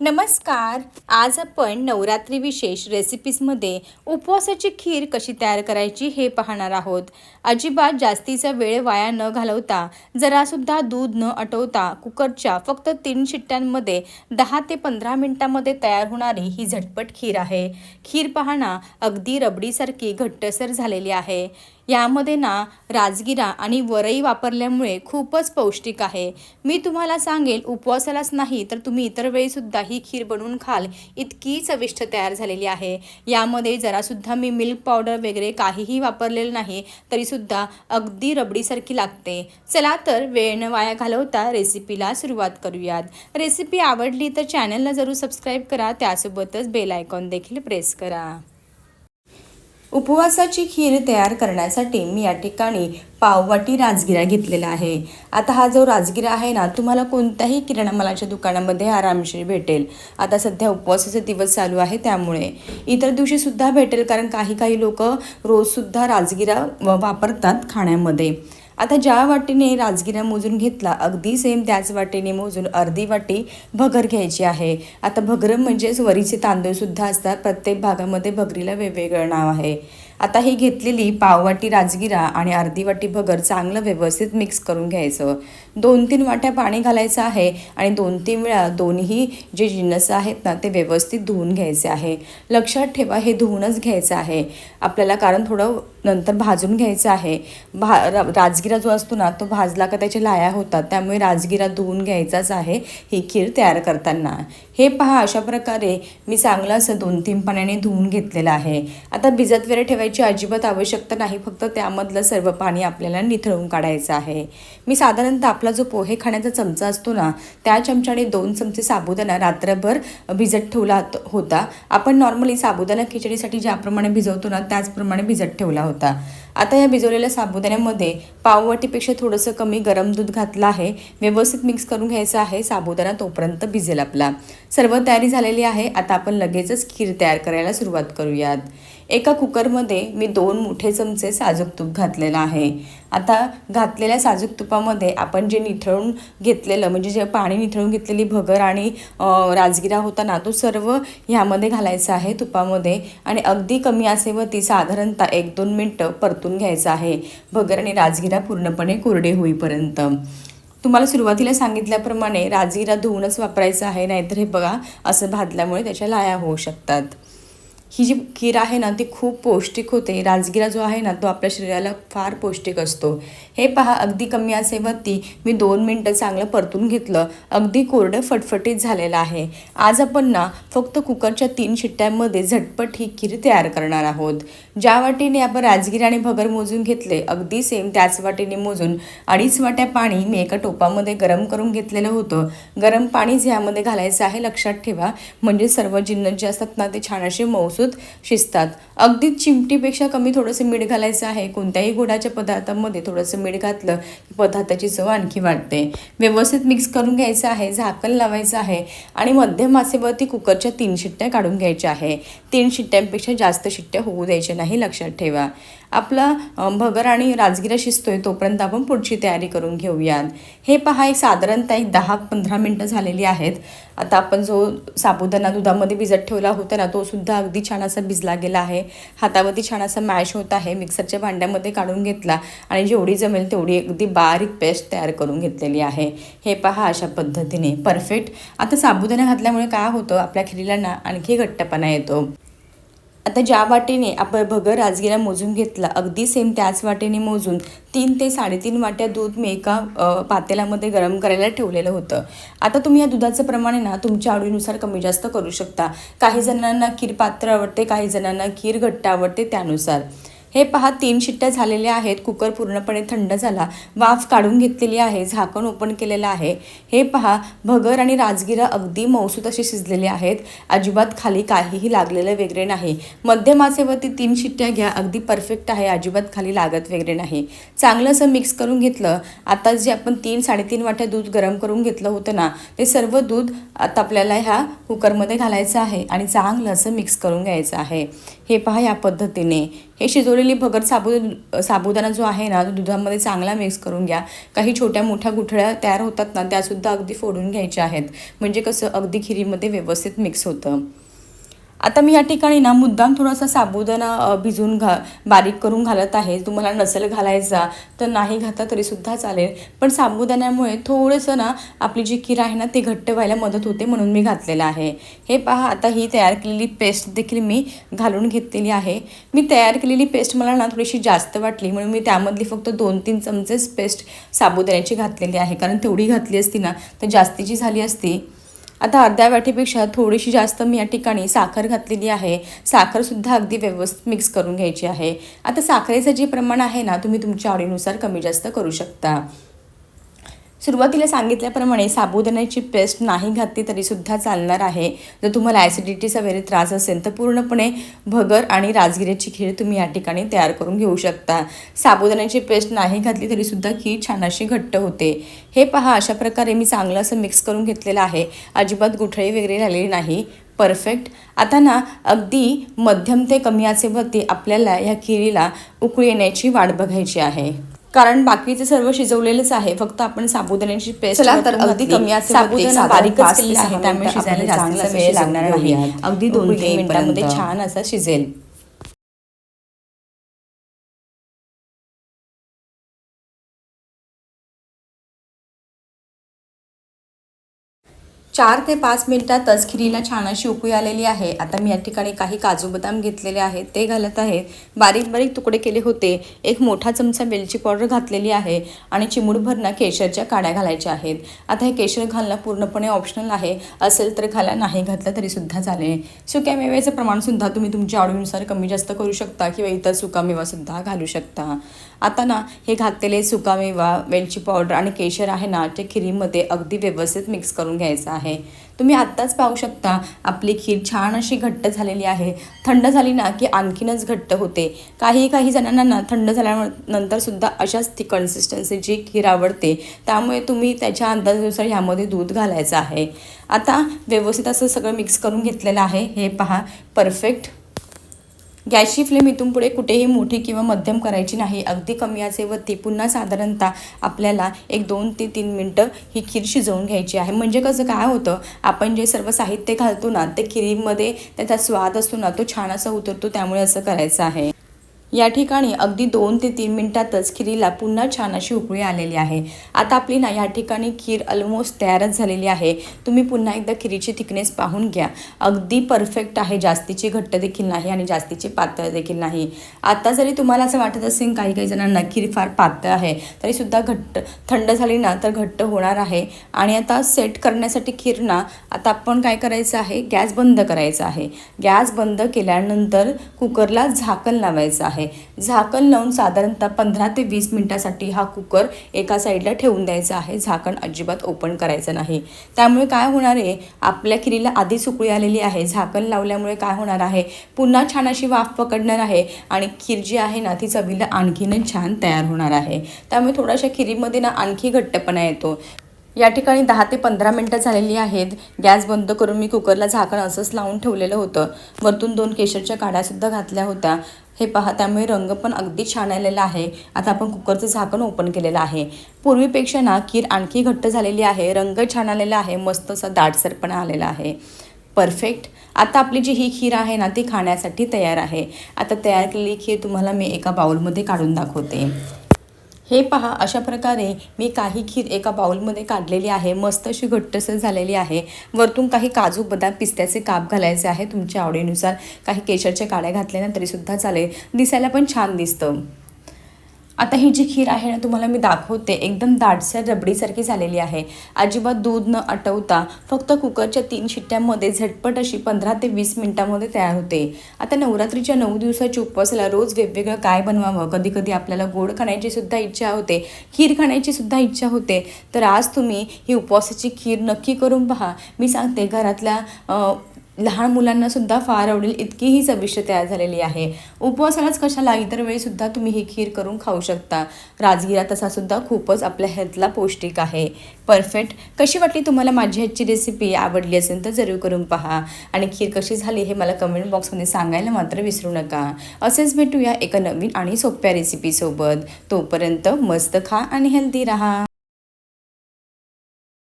नमस्कार. आज आपण नवरात्री विशेष रेसिपीजमध्ये उपवासाची खीर कशी तयार करायची हे पाहणार आहोत. अजिबात जास्तीचा वेळ वाया न घालवता जरासुद्धा दूध न आटवता कुकरच्या फक्त तीन शिट्ट्यांमध्ये दहा ते पंधरा मिनिटांमध्ये तयार होणारी ही झटपट खीर आहे. खीर पाहणा अगदी रबडीसारखी घट्टसर झालेली आहे. यामध्ये ना राजगिरा आणि वरई वापरल्यामुळे खूपच पौष्टिक आहे. मी तुम्हाला सांगेल उपवासालाच नाही तर तुम्ही इतर वेळीसुद्धा ही खीर बनवून खाल. इतकी चविष्ट तयार झालेली आहे. यामध्ये जरासुद्धा मी मिल्क पावडर वगैरे काहीही वापरलेलं नाही तरीसुद्धा अगदी रबडीसारखी लागते. चला तर वेळ न वाया घालवता रेसिपीला सुरुवात करूयात. रेसिपी आवडली तर चॅनलला जरूर सबस्क्राईब करा त्यासोबतच बेल आयकॉन देखील प्रेस करा. उपवासाची खीर तयार करण्यासाठी मी या ठिकाणी पाववाटी राजगिरा घेतलेला आहे. आता हा जो राजगिरा आहे ना तुम्हाला कोणत्याही किराणा मालाच्या दुकानामध्ये आरामशीर भेटेल. आता सध्या उपवासाचे दिवस चालू आहे त्यामुळे. इतर दिवशीसुद्धा भेटेल कारण काही काही लोक रोजसुद्धा राजगिरा व- वापरतात खाण्यामध्ये. आता ज्या वाटीने राजगिरा मोजून घेतला अगदी सेम त्याच वाटीने मोजून अर्धी वाटी भगर घ्यायची आहे. आता भगर म्हणजेच वरीचे तांदूळसुद्धा असतात प्रत्येक भागामध्ये भगरीला वेगवेगळं नाव आहे. आता ही घेतलेली पाववाटी राजगिरा आणि अर्धी वाटी भगर चांगलं व्यवस्थित मिक्स करून घ्यायचं. दोन तीन वाट्या पाणी घालायचं आहे आणि दोन तीन वेळा दोन्ही जे जिन्नस आहेत ना ते व्यवस्थित धुवून घ्यायचे आहे. लक्षात ठेवा हे धुवूनच घ्यायचं आहे. आपल्याला कारण थोडं नंतर भाजून घ्यायचं आहे. भा रा- राजगिरा जो असतो ना तो भाजला का त्याच्या लाया होतात. त्यामुळे राजगिरा धुवून घ्यायचाच आहे ही खीर तयार करताना. हे पहा अशा प्रकारे मी चांगलं असं दोन तीन पाण्याने धुवून घेतलेलं आहे. आता भिजत वेळ ठेवायची अजिबात आवश्यकता नाही. फक्त त्यामधलं सर्व पाणी आपल्याला निथळून काढायचं आहे. मी साधारणतः आपला जो पोहे खाण्याचा चमचा असतो ना त्या चमच्याने दोन चमचे साबुदाणा रात्रभर भिजत ठेवला होता. आपण नॉर्मली साबुदाणा खिचडीसाठी ज्याप्रमाणे भिजवतो ना त्याचप्रमाणे भिजत ठेवला होता. आता या भिजवलेल्या साबुदाण्यामध्ये पाववाटीपेक्षा थोडंसं कमी गरम दूध घातलं आहे. व्यवस्थित मिक्स करून घ्यायचं आहे. साबुदाणा तोपर्यंत भिजेल आपला. सर्व तयारी झालेली आहे. आता आपण लगेचच खीर तयार करायला सुरुवात करूयात. एका कुकरमध्ये मी दोन मोठे चमचे साजूक तूप घातलेलं आहे. आता घातलेल्या साजूक तुपामध्ये आपण जे निथळून घेतलेलं म्हणजे जे पाणी निथळून घेतलेली भगर आणि राजगिरा होता ना तो सर्व ह्यामध्ये घालायचा आहे तुपामध्ये. आणि अगदी कमी आसेवरती साधारणतः एक दोन मिनटं परतून घ्यायचं आहे. भगर आणि राजगिरा पूर्णपणे कोरडे होईपर्यंत. तुम्हाला सुरुवातीला सांगितल्याप्रमाणे राजगिरा धुवूनच वापरायचा आहे नाहीतर हे बघा असं भाजल्यामुळे त्याच्या लाया होऊ शकतात. ही जी खीर आहे ना ती खूप पौष्टिक होते. राजगिरा जो आहे ना तो आपल्या शरीराला फार पौष्टिक असतो. हे पहा अगदी कमी असेवरती मी दोन मिनटं चांगलं परतून घेतलं. अगदी कोरडं फटफटीत झालेलं आहे. आज आपण ना फक्त कुकरच्या तीन शिट्ट्यांमध्ये झटपट ही खीर तयार करणार आहोत. ज्या वाटीने आपण राजगिरा आणि भगर मोजून घेतले अगदी सेम त्याच वाटीने मोजून अडीच वाट्या पाणी मी एका टोपामध्ये गरम करून घेतलेलं होतं. गरम पाणीच ह्यामध्ये घालायचं आहे लक्षात ठेवा. म्हणजे सर्व जिन्नस जे असतात ना ते छान असे मौसूद शिजतात. अगदी चिमटीपेक्षा कमी थोडंसं मीठ घालायचं आहे. कोणत्याही गोडाच्या पदार्थामध्ये थोडंसं मीठ घातलं की पदार्थाची चव आणखी वाढते. व्यवस्थित मिक्स करून घ्यायचं आहे झाकण लावायचं आहे आणि मध्यम मासेवरती कुकरच्या तीन शिट्ट्या काढून घ्यायच्या आहे. तीन शिट्ट्यांपेक्षा जास्त शिट्ट्या होऊ द्यायच्या नाही लक्षात ठेवा. आपला भगर आणि राजगिरा शिजतोय तोपर्यंत आपण पुढची तयारी करून घेऊयात. हे पहा एक साधारणतः एक दहा पंधरा मिनटं झालेली आहेत. आता आपण जो साबुदाणा दुधामध्ये भिजत ठेवला होता ना तो सुद्धा अगदी छान असा भिजला गेला आहे. हातावरती छान असा मॅश होत आहे. मिक्सरच्या भांड्यामध्ये काढून घेतला आणि जेवढी जमेल तेवढी अगदी बारीक पेस्ट तयार करून घेतलेली आहे. हे पहा अशा पद्धतीने. परफेक्ट. आता साबुदाणा घातल्यामुळे काय होतं? आपल्या खिरीला ना आणखी घट्टपणा येतो. आता ज्या वाटेने आपण भगर राजगिरा मोजून घेतला अगदी सेम त्याच वाटेने मोजून तीन ते साडेतीन वाट्या दूध मी एका पातेल्यामध्ये गरम करायला ठेवलेलं होतं. आता तुम्ही या दुधाचं प्रमाण आहे ना तुमच्या आवडीनुसार कमी जास्त करू शकता. काही जणांना खीर पात्र आवडते काही जणांना खीर घट्ट आवडते त्यानुसार. हे पहा तीन शिट्ट्या झालेल्या आहेत. कुकर पूर्णपणे थंड झाला. वाफ काढून घेतलेली आहे. झाकण ओपन केलेलं आहे. हे पहा भगर आणि राजगिरा अगदी मौसूत असे शिजलेले आहेत. अजिबात खाली काहीही लागलेलं वगैरे नाही. मध्यम आचेवरती तीन शिट्ट्या घ्या. अगदी परफेक्ट आहे. अजिबात खाली लागत वगैरे नाही. चांगलं असं मिक्स करून घेतलं. आता जे आपण तीन साडेतीन वाट्या दूध गरम करून घेतलं होतं ना ते सर्व दूध आता आपल्याला ह्या कुकरमध्ये घालायचं आहे आणि चांगलं असं मिक्स करून घ्यायचं आहे. हे पहा या पद्धतीने. हे शिजवलेली भगर साबु साबुदाणा जो आहे ना तो दुधामध्ये चांगला मिक्स करून घ्या. काही छोट्या मोठ्या गुठळ्या तयार होतात ना त्यासुद्धा अगदी फोडून घ्यायच्या आहेत. म्हणजे कसं अगदी खिरीमध्ये व्यवस्थित मिक्स होतं. आता मी या ठिकाणी ना मुद्दाम थोडासा साबुदाणा भिजून घा बारीक करून घालत आहे. तुम्हाला नसेल घालायचा तर नाही घातला तरीसुद्धा चालेल. पण साबुदाण्यामुळे थोडंसं ना आपली जी खीर आहे ना ती घट्ट व्हायला मदत होते म्हणून मी घातलेलं आहे. हे पहा आता ही तयार केलेली पेस्ट देखील मी घालून घेतलेली आहे. मी तयार केलेली पेस्ट मला ना थोडीशी जास्त वाटली म्हणून मी त्यामधली फक्त दोन तीन चमचेच पेस्ट साबुदाण्याची घातलेली आहे. कारण तेवढी घातली असती ना तर जास्तीची झाली असती. आता अर्ध्या वाटीपेक्षा थोडीशी जास्त मी या ठिकाणी साखर घातलेली आहे. साखरसुद्धा अगदी व्यवस्थित मिक्स करून घ्यायची आहे. आता साखरेचं जे प्रमाण आहे ना तुम्ही तुमच्या आवडीनुसार कमी जास्त करू शकता. सुरुवातीला सांगितल्याप्रमाणे साबुदाण्याची पेस्ट नाही घातली तरीसुद्धा चालणार आहे. जर तुम्हाला ॲसिडिटीचा वगैरे त्रास असेल तर पूर्णपणे भगर आणि राजगिऱ्याची खीर तुम्ही या ठिकाणी तयार करून घेऊ शकता. साबुदाण्याची पेस्ट नाही घातली तरीसुद्धा खीर छान अशी घट्ट होते. हे पहा अशा प्रकारे मी चांगलं असं मिक्स करून घेतलेलं आहे. अजिबात गुठळी वगैरे राहिलेली नाही. परफेक्ट आता ना अगदी मध्यम ते कमी आचेवरती आपल्याला ह्या खिरीला उकळी येण्याची वाट बघायची आहे. कारण बाकीचे सर्व शिजवलेलंच आहे फक्त आपण साबुदाण्याची पेस्ट तर अगदी कमी बारीकच पाच ते केलेलं आहे, त्यामुळे शिजायला जास्त चांगलं वेळ लागणार नाही. अगदी दोन तीन मिनिटांमध्ये. छान असा शिजेल चार ते पाच मिनिटातच खिरीला छान अशी उकळी आलेली आहे. आता मी या ठिकाणी काही काजू बदाम घेतलेले आहेत. ते घालत आहे. बारीक बारीक तुकडे केले होते. एक मोठा चमचा वेलची पावडर घातलेली आहे आणि चिमूटभर ना केशरच्या काड्या घालायच्या आहेत. आता हे केशर घालणं पूर्णपणे ऑप्शनल आहे. असेल तर घाला नाही घातलं तरीसुद्धा चालेल. सुक्या मेव्याचं प्रमाणसुद्धा तुम्ही तुमच्या आवडीनुसार कमी जास्त करू शकता किंवा इतर सुकामेवासुद्धा घालू शकता. आता ना हे घातलेले सुकामेवा वेलची पावडर आणि केशर आहे ना ते खिरीमध्ये अगदी व्यवस्थित मिक्स करून घ्यायचं आहे. तुम्ही आत्ताच पाहू शकता आपली खीर छान अशी घट्ट झालेली आहे. थंड झाली ना की आणखीनच घट्ट होते. काही काही जणांना ना थंड झाल्यानंतर सुद्धा अशाच ती कन्सिस्टन्सीची खीर आवडते. त्यामुळे तुम्ही त्याच्या अंदाजानुसार ह्यामध्ये दूध घालायचं आहे. आता व्यवस्थित असं सगळं मिक्स करून घेतलेलं आहे. हे पहा परफेक्ट गॅसची फ्लेम इथून पुढे कुठेही मोठी किंवा मध्यम करायची नाही. अगदी कमी आचेवरती पुन्हा साधारणतः आपल्याला एक दोन ते तीन मिनटं ही खीर शिजवून घ्यायची आहे. म्हणजे कसं काय होतं आपण जे सर्व साहित्य घालतो ना ते खिरीमध्ये त्याचा स्वाद असतो ना तो छान असा उतरतो त्यामुळे असं करायचं आहे. या ठिकाणी अगदी दोन ते तीन मिनटातच खिरीला पुन्हा छान अशी उकळी आलेली आहे. आता आपली ना या ठिकाणी खीर ऑलमोस्ट तयारच झालेली आहे. तुम्ही पुन्हा एकदा खिरीची थिकनेस पाहून घ्या. अगदी परफेक्ट आहे. जास्तीची घट्ट देखील नाही आणि जास्तीची पातळ देखील नाही. आता जरी तुम्हाला असं वाटत असेल काही काही जणांना खीर फार पातळ आहे तरीसुद्धा घट्ट थंड झाली ना तर घट्ट होणार आहे. आणि आता सेट करण्यासाठी खीर ना आता आपण काय करायचं आहे? गॅस बंद करायचा आहे. गॅस बंद केल्यानंतर कुकरला झाकण लावायचं आहे. झाकण लावून साधारणतः पंधरा ते वीस मिनटासाठी हा कुकर एका साईडला ठेवून द्यायचा आहे. झाकण अजिबात ओपन करायचं नाही. त्यामुळे काय होणार आहे? आपल्या खिरीला आधी सुकळी आलेली आहे. झाकण लावल्यामुळे काय होणार आहे? पुन्हा छान अशी वाफ पकडणार आहे आणि खीर जी आहे ना ती चवीला आणखीनच छान तयार होणार आहे. त्यामुळे थोड्याशा खिरीमध्ये ना आणखी घट्टपणा येतो. या ठिकाणी दहा ते पंधरा मिनटं झालेली आहेत. गॅस बंद करून मी कुकरला झाकण असंच लावून ठेवलेलं होतं. वरतून दोन केशरच्या काड्यासुद्धा घातल्या होत्या. हे पहा त्यामुळे रंग पण अगदी छान आलेला आहे. आता आपण कुकरचं झाकण ओपन केलेलं आहे. पूर्वीपेक्षा ना खीर आणखी घट्ट झालेली आहे रंग छान आलेला आहे मस्त असा दाटसरपणा आलेला आहे. परफेक्ट आता आपली जी ही खीर आहे ना ती खाण्यासाठी तयार आहे. आता तयार केलेली खीर तुम्हाला मी एका बाउलमध्ये काढून दाखवते. हे पहा अशा प्रकारे मी काही खीर एका बाउलमध्ये काढलेली आहे. मस्त अशी घट्टसर झालेली आहे. वरतून काही काजू बदाम पिस्त्याचे काप घालायचे आहे तुमच्या आवडीनुसार काही केशरच्या काड्या घातल्या ना तरीसुद्धा चालेल. दिसायला पण छान दिसतं. आता ही जी खीर आहे ना तुम्हाला मी दाखवते. एकदम दाटसर रबडीसारखी झालेली आहे. अजिबात दूध न आटवता फक्त कुकरच्या तीन शिट्ट्यामध्ये झटपट अशी पंधरा ते वीस मिनटामध्ये तयार होते. आता नवरात्रीच्या नऊ दिवसाच्या उपवासाला रोज वेगवेगळं काय बनवावं? कधी कधी आपल्याला गोड खाण्याची सुद्धा इच्छा होते. खीर खाण्याची सुद्धा इच्छा होते. तर आज तुम्ही ही उपवासाची खीर नक्की करून पहा. मी सांगते घरातल्या लहान मुलांना सुद्धा फार आवडेल इतकी ही चविष्ट तयार झालेली आहे. उपवासालाच कशाला? इतर वेळीसुद्धा तुम्ही ही खीर करून खाऊ शकता. राजगिरा तसा सुद्धा खूपच आपल्या हेल्थला पौष्टिक आहे. परफेक्ट कशी वाटली तुम्हाला माझी ह्याची रेसिपी आवडली असेल तर जरूर करून पहा. आणि खीर कशी झाली हे मला कमेंट बॉक्समध्ये सांगायला मात्र विसरू नका. असेच भेटूया एका नवीन आणि सोप्या रेसिपीसोबत तोपर्यंत मस्त खा आणि हेल्दी राहा.